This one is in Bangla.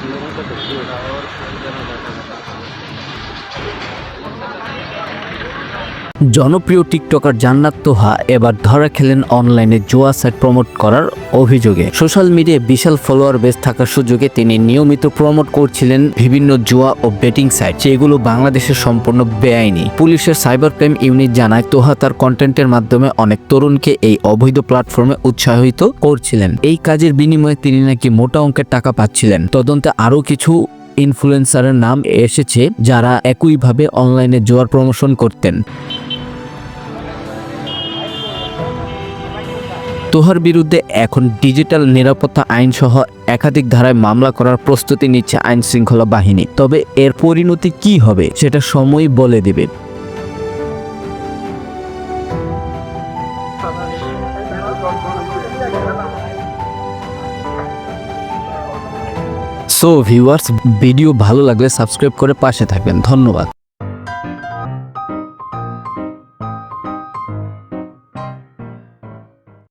sido un জনপ্রিয় টিকটকার জান্নাত তোহা এবার ধরা খেলেন অনলাইনে জুয়া সাইট প্রমোট করার অভিযোগে। সোশ্যাল মিডিয়ায় বিশাল ফলোয়ার বেস থাকার সুযোগে তিনি নিয়মিত প্রমোট করছিলেন বিভিন্ন জুয়া ও বেটিং সাইট, যেগুলো বাংলাদেশে সম্পূর্ণ বেআইনি। পুলিশের সাইবার ক্রাইম ইউনিট জানায়, তোহা তার কন্টেন্টের মাধ্যমে অনেক তরুণকে এই অবৈধ প্ল্যাটফর্মে উৎসাহিত করছিলেন। এই কাজের বিনিময়ে তিনি নাকি মোটা অঙ্কের টাকা পাচ্ছিলেন। তদন্তে আরও কিছু ইনফ্লুয়েন্সারের নাম এসেছে, যারা একইভাবে অনলাইনে জোয়ার প্রমোশন করতেন। তোহার বিরুদ্ধে এখন ডিজিটাল নিরাপত্তা আইন সহ একাধিক ধারায় মামলা করার প্রস্তুতি নিচ্ছে আইন শৃঙ্খলা বাহিনী। তবে এর পরিণতি কি হবে, সেটা সময় বলে দেবে। সো ভিউয়ার্স ভিডিও ভালো লাগলে সাবস্ক্রাইব করে পাশে থাকবেন। ধন্যবাদ।